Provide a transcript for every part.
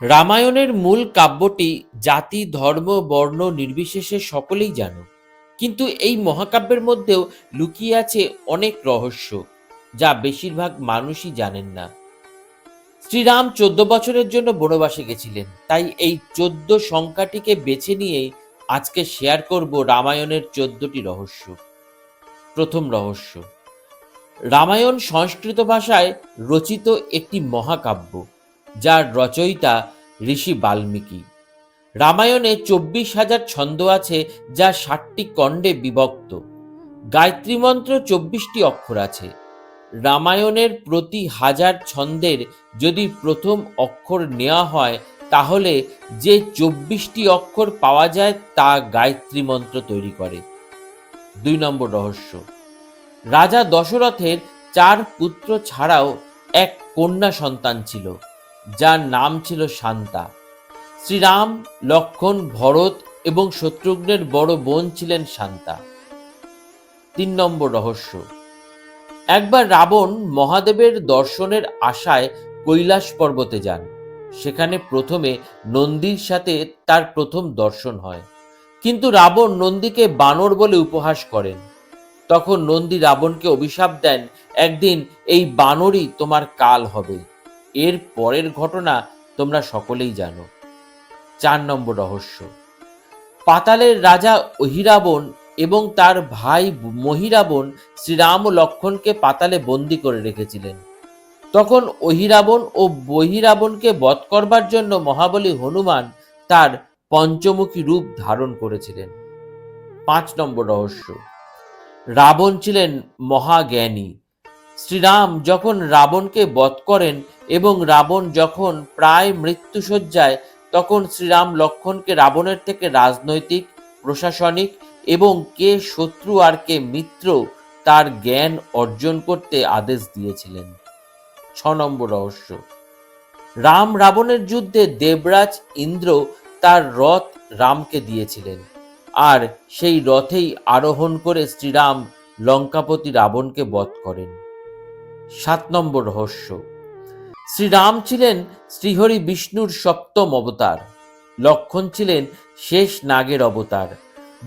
রামায়ণের মূল কাব্যটি জাতি, ধর্ম, বর্ণ নির্বিশেষে সকলেই জানো। কিন্তু এই মহাকাব্যের মধ্যেও লুকিয়ে আছে অনেক রহস্য, যা বেশিরভাগ মানুষই জানেন না। শ্রীরাম চোদ্দ বছরের জন্য বনবাসে গেছিলেন, তাই এই চোদ্দ সংখ্যাটিকে বেছে নিয়েই আজকে শেয়ার করব রামায়ণের চোদ্দটি রহস্য। প্রথম রহস্য, রামায়ণ সংস্কৃত ভাষায় রচিত একটি মহাকাব্য। যার রচয়িতা ঋষি বাল্মীকি। রামায়ণে চব্বিশ হাজার ছন্দ আছে যা ষাটটি খণ্ডে বিভক্ত। গায়ত্রী মন্ত্র চব্বিশটি অক্ষর আছে। রামায়ণের প্রতি হাজার ছন্দের যদি প্রথম অক্ষর নেওয়া হয়, তাহলে যে চব্বিশটি অক্ষর পাওয়া যায়, তা গায়ত্রী মন্ত্র তৈরি করে। দুই নম্বর রহস্য। রাজা দশরথের চার পুত্র ছাড়াও এক কন্যা সন্তান ছিল। যার নাম ছিল শান্তা। শ্রীরাম, লক্ষণ, ভরত এবং শত্রুঘ্নের বড় বোন ছিলেন শান্তা। তিন নম্বর রহস্য। একবার রাবণ মহাদেবের দর্শনের আশায় কৈলাস পর্বতে যান। সেখানে প্রথমে নন্দীর সাথে তার প্রথম দর্শন হয়। কিন্তু রাবণ নন্দীকে বানর বলে উপহাস করেন। তখন নন্দী রাবণকে অভিশাপ দেন, একদিন এই বানরই তোমার কাল হবে। এর পরের ঘটনা তোমরা সকলেই জানো। চার নম্বর রহস্য। পাতালের রাজা অহিরাবণ এবং তার ভাই মহিরাবণ শ্রীরাম ও লক্ষণকে পাতালে বন্দি করে রেখেছিলেন। তখন অহিরাবণ ও বহিরাবণকে বধ করবার জন্য মহাবলী হনুমান তার পঞ্চমুখী রূপ ধারণ করেছিলেন। পাঁচ নম্বর রহস্য। রাবণ ছিলেন মহাজ্ঞানী। শ্রীরাম যখন রাবণকে বধ করেন এবং রাবণ যখন প্রায় মৃত্যুসজ্জায় তখন শ্রীরাম লক্ষণকে রাবণের থেকে রাজনৈতিক, প্রশাসনিক এবং কে শত্রু আর কে মিত্র তার জ্ঞান অর্জন করতে আদেশ দিয়েছিলেন। ছ নম্বর রহস্য। রাম রাবণের যুদ্ধে দেবরাজ ইন্দ্র তার রথ রামকে দিয়েছিলেন আর সেই রথেই আরোহণ করে শ্রীরাম লঙ্কাপতি রাবণকে বধ করেন। সাত নম্বর রহস্য। শ্রীরাম ছিলেন শ্রীহরি বিষ্ণুর সপ্তম অবতার। লক্ষণ ছিলেন শেষ নাগের অবতার।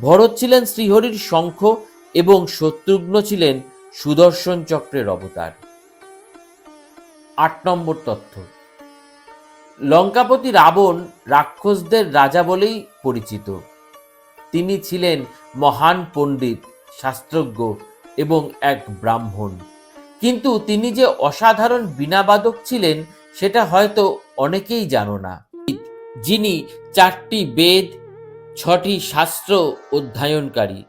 ভরত ছিলেন শ্রীহরির শঙ্খ এবং শত্রুঘ্ন ছিলেন সুদর্শন চক্রের অবতার। আট নম্বর তথ্য। লঙ্কাপতি রাবণ রাক্ষসদের রাজা বলেই পরিচিত। তিনি ছিলেন মহান পণ্ডিত, শাস্ত্রজ্ঞ এবং এক ব্রাহ্মণ। কিন্তু তিনি যে অসাধারণ বীণাবাদক ছিলেন, সেটা হয়তো অনেকেই জানো না। যিনি চারটি বেদ, ছটি শাস্ত্র অধ্যয়নকারী।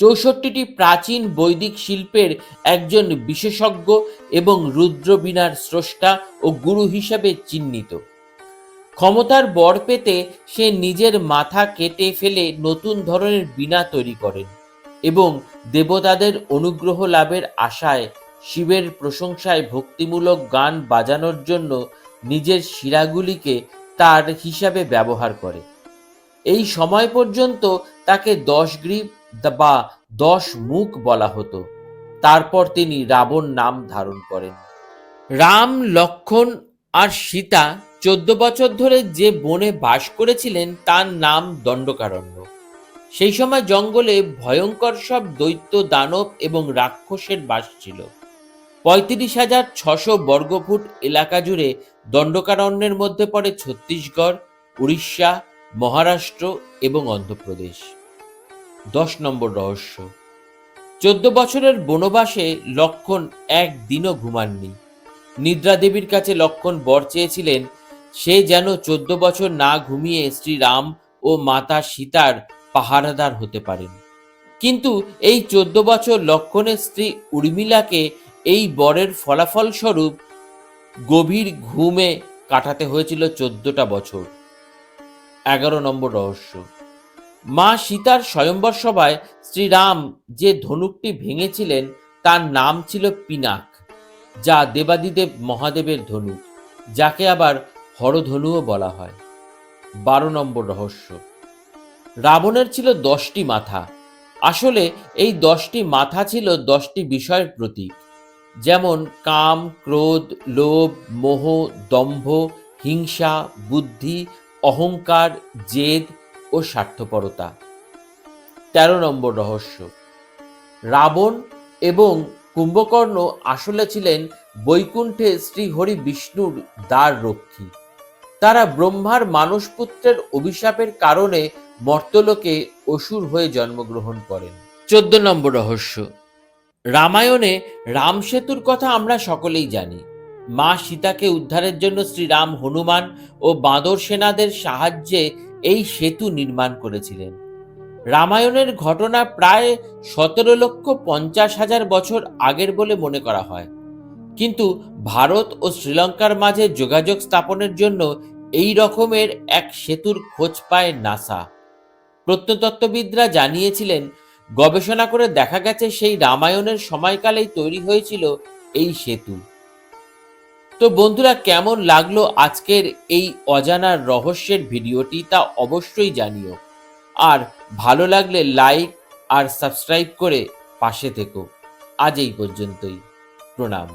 চৌষট্টিটি প্রাচীন বৈদিক শিল্পের একজন বিশেষজ্ঞ এবং রুদ্রবীণার স্রষ্টা ও গুরু হিসাবে চিহ্নিত। ক্ষমতার বর পেতে সে নিজের মাথা কেটে ফেলে নতুন ধরনের বীণা তৈরি করেন এবং দেবতাদের অনুগ্রহ লাভের আশায় শিবের প্রশংসায় ভক্তিমূলক গান বাজানোর জন্য নিজের শিরাগুলিকে তার হিসাবে ব্যবহার করে। এই সময় পর্যন্ত তাকে দশ গ্রীব বা দশ মুখ বলা হতো। তারপর তিনি রাবণ নাম ধারণ করেন। রাম, লক্ষণ আর সীতা চোদ্দ বছর ধরে যে বনে বাস করেছিলেন তার নাম দণ্ডকারণ্য। সেই সময় জঙ্গলে ভয়ঙ্কর সব দৈত্য, দানব এবং রাক্ষসের বাস ছিল। পঁয়ত্রিশ হাজার ছশো বর্গফুট এলাকা জুড়ে দণ্ডকারণ্যের মধ্যে পড়ে ছত্তিশগড়, উড়িষ্যা, মহারাষ্ট্র এবং অন্ধ্রপ্রদেশ। দশ নম্বর রহস্য। চোদ্দ বছরের বনবাসে লক্ষণ একদিনও ঘুমাননি। নিদ্রা দেবীর কাছে লক্ষণ বর চেয়েছিলেন, সে যেন চোদ্দ বছর না ঘুমিয়ে শ্রীরাম ও মাতা সীতার পাহারাদার হতে পারেন। কিন্তু এই চোদ্দ বছর লক্ষণের স্ত্রী উর্মিলাকে এই বরের ফলাফল স্বরূপ গভীর ঘুমে কাটাতে হয়েছিল চোদ্দটা বছর। এগারো নম্বর রহস্য। মা সীতার স্বয়ম্বর সভায় শ্রীরাম যে ধনুকটি ভেঙেছিলেন, তার নাম ছিল পিনাক, যা দেবাদিদেব মহাদেবের ধনুক, যাকে আবার হরধনুও বলা হয়। বারো নম্বর রহস্য। রাবণের ছিল দশটি মাথা। আসলে এই দশটি মাথা ছিল দশটি বিষয়ের প্রতীক। যেমন কাম, ক্রোধ, লোভ, মোহ, দম্ভ, হিংসা, বুদ্ধি, অহংকার, জেদ ও স্বার্থপরতা। তেরো নম্বর রহস্য। রাবণ এবং কুম্ভকর্ণ আসলে ছিলেন বৈকুণ্ঠে শ্রীহরি বিষ্ণুর দ্বার রক্ষী। তারা ব্রহ্মার মানসপুত্রের অভিশাপের কারণে মর্তলোকে অসুর হয়ে জন্মগ্রহণ করেন। চোদ্দ নম্বর রহস্য। রামায়ণে রাম সেতুর কথা আমরা সকলেই জানি। মা সীতাকে উদ্ধারের জন্য শ্রীরাম হনুমান ও বাঁদর সেনাদের সাহায্যে এই সেতু নির্মাণ করেছিলেন। রামায়ণের ঘটনা প্রায় সতেরো লক্ষ পঞ্চাশ হাজার বছর আগের বলে মনে করা হয়। কিন্তু ভারত ও শ্রীলঙ্কার মাঝে যোগাযোগ স্থাপনের জন্য এই রকমের এক সেতুর খোঁজ পায় নাসা। প্রত্নতত্ত্ববিদরা জানিয়েছিলেন গবেষণা করে দেখা গেছে সেই রামায়ণের সময়কালেই তৈরি হয়েছিল এই সেতু। তো বন্ধুরা, কেমন লাগল আজকের এই অজানার রহস্যের ভিডিওটি তা অবশ্যই জানিও। আর ভালো লাগলে লাইক আর সাবস্ক্রাইব করে পাশে থেকো। আজ এই পর্যন্তই। প্রণাম।